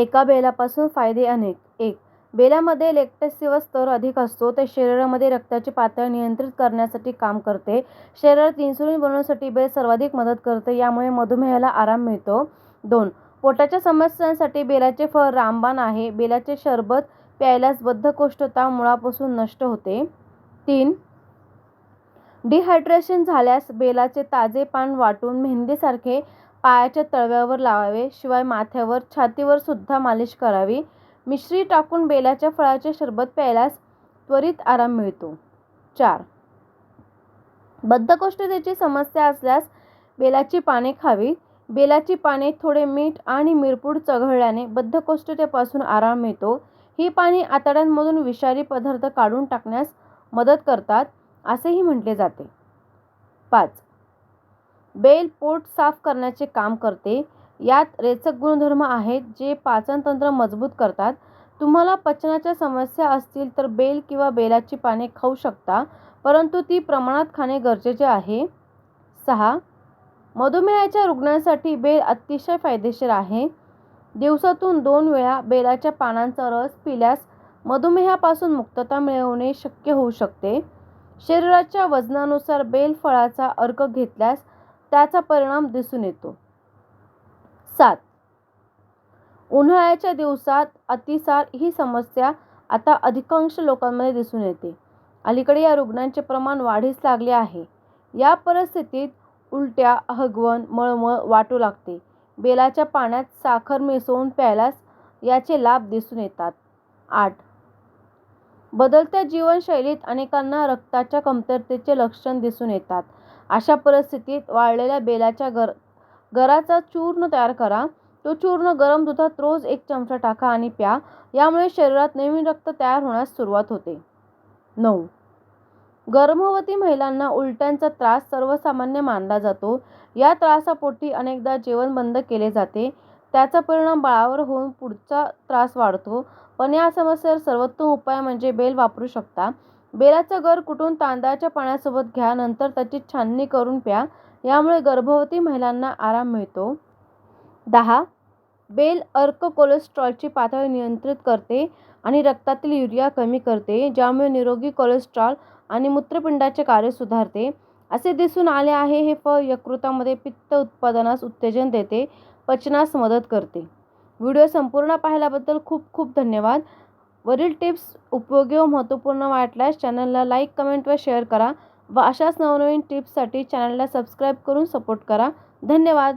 एका बेलापासून फायदे अनेक. एक बेलामध्ये लॅक्टेसचा स्तर अधिक असतो ते शरीरामध्ये रक्ताची पातळी नियंत्रित करण्यासाठी काम करते. शरीरात इन्सुलिन बनवण्यासाठी बेल सर्वाधिक मदत करते यामुळे मधुमेहाला आराम मिळतो. दोन पोटाच्या समस्यांसाठी बेलाचे फळ रामबाण आहे. बेलाचे शरबत प्यायल्यास बद्धकोष्ठता मुळापासून नष्ट होते. तीन डिहायड्रेशन झाल्यास बेलाचे ताजे पान वाटून मेहंदीसारखे पायाच्या तळव्यावर लावावे शिवाय माथ्यावर छातीवर सुद्धा मालिश करावी. मिश्री टाकून बेलाच्या फळाचे सरबत प्यायल्यास त्वरित आराम मिळतो. चार. बद्धकोष्ठतेची समस्या असल्यास बेलाची पाने खावी. बेलाची पाने थोडे मीठ आणि मिरपूड चघळल्याने बद्धकोष्ठतेपासून आराम मिळतो. ही पाने आतड्यांमधून विषारी पदार्थ काढून टाकण्यास मदत करतात असेही म्हटले जाते. पाच. बेल पोट साफ करण्याचे काम करते. यात रेचक गुणधर्म आहेत जे पाचनतंत्र मजबूत करतात. तुम्हाला पचनाच्या समस्या असतील तर बेल किंवा बेलाची पाने खाऊ शकता परंतु ती प्रमाणात खाणे गरजेचे आहे. सहा. मधुमेहाच्या रुग्णांसाठी बेल अतिशय फायदेशीर आहे. दिवसातून दोन वेळा बेलाच्या पानांचा रस पिल्यास मधुमेहापासून मुक्तता मिळवणे शक्य होऊ शकते. शरीराच्या वजनानुसार बेल फळाचा अर्क घेतल्यास त्याचा परिणाम दिसून येतो. सात. उन्हाळ्याच्या दिवसात अतिसार ही समस्या आता अधिकांश लोकांमध्ये दिसून येते. अलीकडे या रुग्णांचे प्रमाण वाढीस लागले आहे. या परिस्थितीत उलट्या हगवण मळमळ वाटू लागते. बेलाच्या पाण्यात साखर मिसळून प्यायल्यास याचे लाभ दिसून येतात. आठ. बदलत्या जीवनशैलीत अनेकांना रक्ताच्या कमतरतेचे लक्षण दिसून येतात. अशा परिस्थितीत वाळलेल्या बेलाच्या गर गराचा चूर्ण तयार करा. तो चूर्ण गरम दुधात रोज एक चमचा टाका आणि प्या. यामुळे शरीरात नवीन रक्त तयार होण्यास सुरुवात होते. नऊ. गर्भवती महिलांना उलट्यांचा त्रास सर्वसामान्य मानला जातो. या त्रासापोटी अनेकदा जेवण बंद केले जाते. त्याचा परिणाम बाळावर होऊन पुढचा त्रास वाढतो. पण या समस्येवर सर्वोत्तम उपाय म्हणजे बेल वापरू शकता. बेलाचा गर कुटून तांदळाच्या पाण्यासोबत घ्या नंतर त्याची छाननी करून प्या. यामुळे गर्भवती महिलांना आराम मिळतो. दहा. बेल अर्क कोलेस्ट्रॉलची पातळी नियंत्रित करते आणि रक्तातील युरिया कमी करते ज्यामुळे निरोगी कोलेस्ट्रॉल आणि मूत्रपिंडाचे कार्य सुधारते. असे दिसून आले आहे हे फळ यकृतामध्ये पित्त उत्पादनास उत्तेजन देते पचनास मदत करते. व्हिडिओ संपूर्ण पाहिल्याबद्दल खूप खूप धन्यवाद. वरील टिप्स उपयोगी व महत्त्वपूर्ण वाटल्यास चॅनलला लाईक कमेंट व शेअर करा व अशाच नवनवीन टिप्ससाठी चॅनलला सबस्क्राईब करून सपोर्ट करा. धन्यवाद.